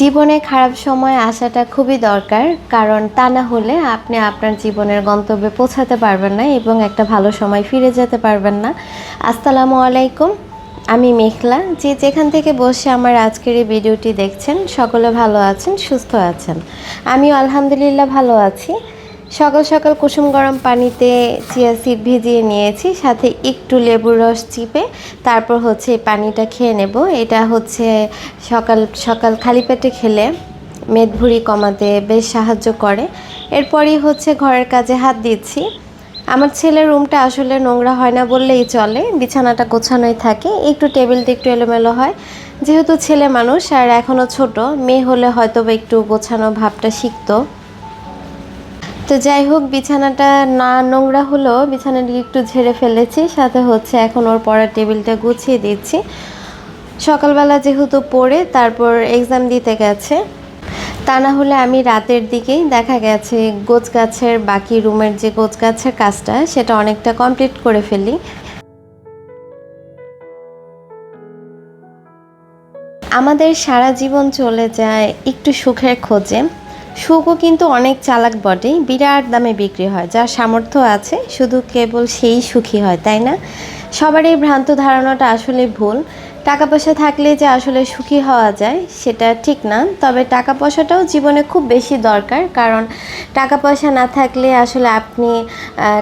জীবনে খারাপ সময় আসাটা খুবই দরকার, কারণ তা না হলে আপনি আপনার জীবনের গন্তব্যে পৌঁছাতে পারবেন না এবং একটা ভালো সময় ফিরে যেতে পারবেন না। আসসালামু আলাইকুম, আমি মেঘলা। যে যেখান থেকে বসে আমার আজকের এই ভিডিওটি দেখছেন, সকলে ভালো আছেন, সুস্থ আছেন। আমিও আলহামদুলিল্লাহ ভালো আছি। সকাল সকাল কুসুম গরম পানিতে চিয়া সিড ভিজিয়ে নিয়েছি, সাথে একটু লেবুর রস চিপে তারপর হচ্ছে পানিটা খেয়ে নেব। এটা হচ্ছে সকাল সকাল খালি পেটে খেলে মেদভুঁড়ি কমাতে বেশ সাহায্য করে। এরপরই হচ্ছে ঘরের কাজে হাত দিচ্ছি। আমার ছেলের রুমটা আসলে নোংরা হয় না বললেই চলে, বিছানাটা গোছানোই থাকে, একটু টেবিলটা একটু এলোমেলো হয়। যেহেতু ছেলে মানুষ আর এখনও ছোট, মেয়ে হলে হয়তো একটু গোছানো ভাবটা শিখতো। তো যাই হোক, বিছানাটা না নোংরা হলেও বিছানাটি একটু ঝেড়ে ফেলেছি, সাথে হচ্ছে এখন ওর পড়ার টেবিলটা গুছিয়ে দিচ্ছি। সকালবেলা যেহেতু পড়ে, তারপর এক্সাম দিতে গেছে। তা না হলে আমি রাতের দিকেই দেখা গেছে গোছ গাছের বাকি রুমের যে গোছ গাছের কাজটা, সেটা অনেকটা কমপ্লিট করে ফেলি। আমাদের সারা জীবন চলে যায় একটু সুখের খোঁজে। সুখও কিন্তু অনেক চালাক বটে, বিরাট দামে বিক্রি হয়, যার সামর্থ্য আছে, শুধু কেবল সেই সুখী হয়, তাই না? সবারই ভ্রান্ত ধারণাটা আসলে ভুল। টাকা পয়সা থাকলে যে আসলে সুখী হওয়া যায়, সেটা ঠিক না। তবে টাকা পয়সাটাও জীবনে খুব বেশি দরকার। কারণ টাকা পয়সা না থাকলে আসলে আপনি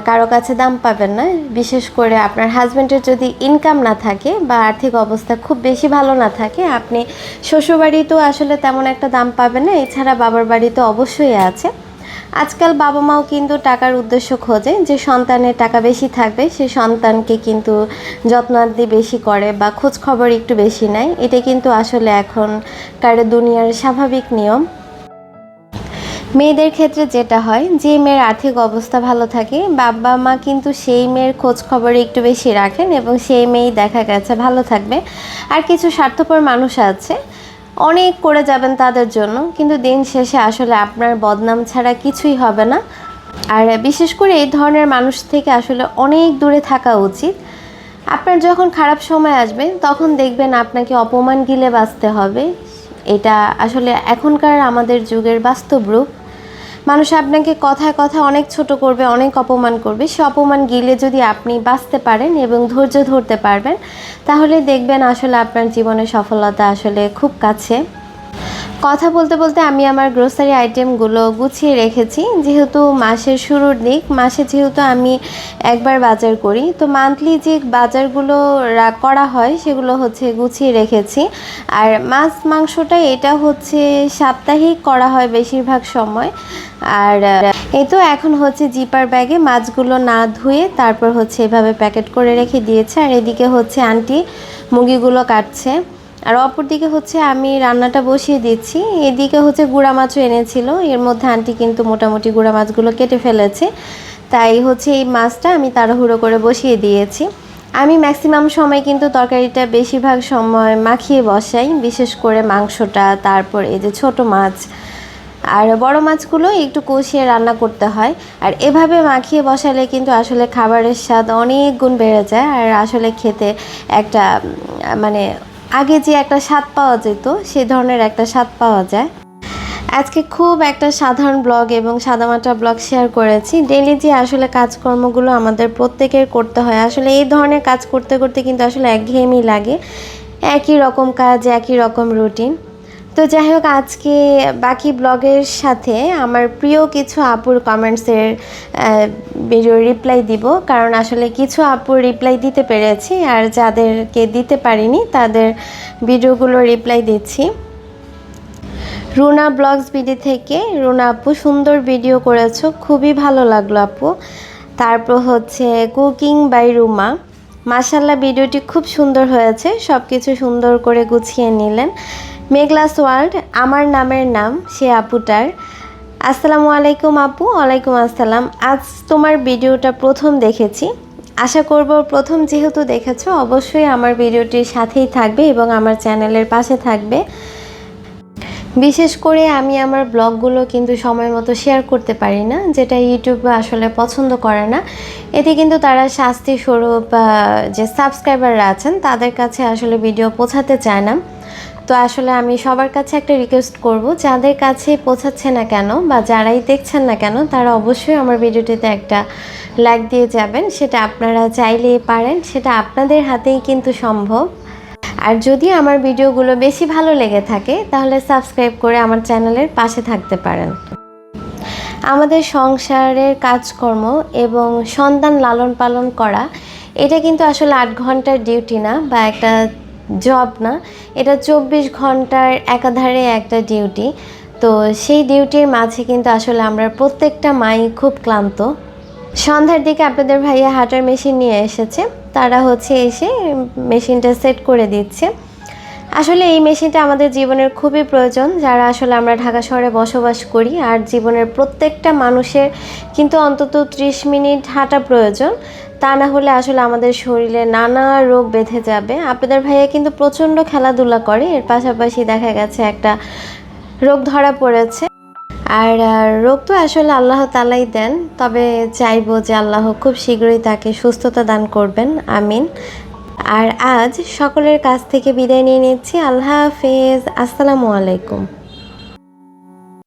কারও কাছে দাম পাবেন না। বিশেষ করে আপনার হাজব্যান্ডের যদি ইনকাম না থাকে বা আর্থিক অবস্থা খুব বেশি ভালো না থাকে, আপনি শ্বশুরবাড়িতেও আসলে তেমন একটা দাম পাবেন না। এছাড়া বাবার বাড়িতে অবশ্যই আছে। আজকাল বাবা মাও কিন্তু টাকার উদ্দেশ্য খোঁজে যে সন্তানের টাকা বেশি থাকবে, সে সন্তানকে কিন্তু যত্নাদি বেশি করে বা খোঁজ খবর একটু বেশি নেয়। এটা কিন্তু আসলে এখনকার দুনিয়ার স্বাভাবিক নিয়ম। মেয়েদের ক্ষেত্রে যেটা হয়, যে মেয়ের আর্থিক অবস্থা ভালো থাকে বাবা মা কিন্তু সেই মেয়ের খোঁজ খবর একটু বেশি রাখেন এবং সেই মেয়েই দেখা গেছে ভালো থাকবে। আর কিছু স্বার্থপর মানুষ আছে অনেক করে যাবেন তাদের জন্য, কিন্তু দিন শেষে আসলে আপনার বদনাম ছাড়া কিছুই হবে না। আর বিশেষ করে এই ধরনের মানুষ থেকে আসলে অনেক দূরে থাকা উচিত। আপনার যখন খারাপ সময় আসবে, তখন দেখবেন আপনাকে অপমান গিলে বাঁচতে হবে। এটা আসলে এখনকার আমাদের যুগের বাস্তব রূপ। মানুষ আপনাকে কথায় কথা অনেক ছোট করবে, অনেক অপমান করবে। সে অপমান গিলে যদি আপনি বাঁচতে পারেন এবং ধৈর্য ধরতে পারবেন, তাহলে দেখবেন আসলে আপনার জীবনে সফলতা আসলে খুব কাছে। কথা বলতে বলতে আমি আমার গ্রোসারি আইটেমগুলো গুছিয়ে রেখেছি। যেহেতু মাসের শুরুর দিক, মাসে যেহেতু আমি একবার বাজার করি, তো মান্থলি যে বাজারগুলো করা হয়, সেগুলো হচ্ছে গুছিয়ে রেখেছি। আর মাছ, মাংসটা এটা হচ্ছে সাপ্তাহিক করা হয় বেশিরভাগ সময়। আর এই তো এখন হচ্ছে জিপার ব্যাগে মাছগুলো না ধুয়ে তারপর হচ্ছে এভাবে প্যাকেট করে রেখে দিয়েছে। আর এদিকে হচ্ছে আন্টি মুরগিগুলো কাটছে। আর অপরদিকে হচ্ছে আমি রান্নাটা বসিয়ে দিচ্ছি। এদিকে হচ্ছে গুঁড়া মাছও এনেছিল। এর মধ্যে আন্টি কিন্তু মোটামুটি গুঁড়া মাছগুলো কেটে ফেলেছে। তাই হচ্ছে এই মাছটা আমি তাড়াহুড়ো করে বসিয়ে দিয়েছি। আমি ম্যাক্সিমাম সময় কিন্তু তরকারিটা বেশিরভাগ সময় মাখিয়ে বসাই, বিশেষ করে মাংসটা, তারপর এই যে ছোট মাছ। আর বড় মাছগুলো একটু কষিয়ে রান্না করতে হয়। আর এভাবে মাখিয়ে বসালে কিন্তু আসলে খাবারের স্বাদ অনেক গুণ বেড়ে যায়। আর আসলে খেতে একটা মানে আগে যে একটা স্বাদ পাওয়া যেত, সে ধরনের একটা স্বাদ পাওয়া যায়। আজকে খুব একটা সাধারণ ব্লগ এবং সাদামাটা ব্লগ শেয়ার করেছি। ডেলি যে আসলে কাজকর্মগুলো আমাদের প্রত্যেকের করতে হয়, আসলে এই ধরনের কাজ করতে করতে কিন্তু আসলে একঘেয়েমি লাগে। একই রকম কাজ, একই রকম রুটিন। তো যাই হোক আজকে বাকি ব্লগের সাথে আমার প্রিয় কিছু আপুর কমেন্টসের ভিডিও রিপ্লাই দিব। কারণ আসলে কিছু আপুর রিপ্লাই দিতে পেরেছি আর যাদেরকে দিতে পারিনি, তাদের ভিডিওগুলো রিপ্লাই দিচ্ছি। রুনা ব্লগস বিডি থেকে, রুনা আপু সুন্দর ভিডিও করেছ, খুবই ভালো লাগল আপু। তারপর হচ্ছে কুকিং বাই রুমা। মাসাল্লাহ ভিডিওটি খুব সুন্দর হয়েছে সব কিছু সুন্দর করে গুছিয়ে নিলেন। মেঘলাস ওয়ার্ল্ড আমার নামের নাম সে আপুটার আসসালামু আলাইকুম আপু, ওয়ালাইকুম আসসালাম। আজ তোমার ভিডিওটা প্রথম দেখেছি। আশা করব প্রথম যেহেতু দেখেছ, অবশ্যই আমার ভিডিওটির সাথেই থাকবে এবং আমার চ্যানেলের পাশে থাকবে। বিশেষ করে আমি আমার ব্লগগুলো কিন্তু সময় মতো শেয়ার করতে পারি না, যেটা ইউটিউব আসলে পছন্দ করে না। এতে কিন্তু তারা শাস্তি স্বরূপ যে সাবস্ক্রাইবাররা আছেন, তাদের কাছে আসলে ভিডিও পৌঁছাতে চায় না। তো আসলে আমি সবার কাছে একটা রিকোয়েস্ট করব, যাদের কাছে পৌঁছাচ্ছে না কেন বা যারাই দেখছেন না কেন, তারা অবশ্যই আমার ভিডিওটিতে একটা লাইক দিয়ে যাবেন। সেটা আপনারা চাইলেই পারেন, সেটা আপনাদের হাতেই কিন্তু সম্ভব। আর যদি আমার ভিডিওগুলো বেশি ভালো লেগে থাকে, তাহলে সাবস্ক্রাইব করে আমার চ্যানেলের পাশে থাকতে পারেন। আমাদের সংসারের কাজকর্ম এবং সন্তান লালন পালন করা, এটা কিন্তু আসলে আট ঘণ্টার ডিউটি না বা একটা জব না, এটা চব্বিশ ঘণ্টার একাধারে একটা ডিউটি তো সেই ডিউটির মাঝে কিন্তু আসলে আমরা প্রত্যেকটা মাই খুব ক্লান্ত। সন্ধ্যার দিকে আপনাদের ভাইয়া হাটার মেশিন নিয়ে এসেছে। তারা হচ্ছে এসে মেশিনটা সেট করে দিচ্ছে। আসলে এই মেশিনটা আমাদের জীবনের খুবই প্রয়োজন, যারা আসলে আমরা ঢাকা শহরে বসবাস করি। আর জীবনের প্রত্যেকটা মানুষের কিন্তু অন্তত ত্রিশ মিনিট হাঁটা প্রয়োজন। তা না হলে আসলে আমাদের শরীরে নানা রোগ বেঁধে যাবে। আপনাদের ভাইয়া কিন্তু প্রচণ্ড খেলাধুলা করে, এর পাশাপাশি দেখা গেছে একটা রোগ ধরা পড়েছে। আর রোগ তো আসলে আল্লাহ তালাই দেন, তবে চাইব যে আল্লাহ খুব শীঘ্রই তাকে সুস্থতা দান করবেন। আমিন। আর আজ সকলের কাছ থেকে বিদায় নিয়ে নিচ্ছি। আল্লাহ হাফেজ। আসসালামু আলাইকুম।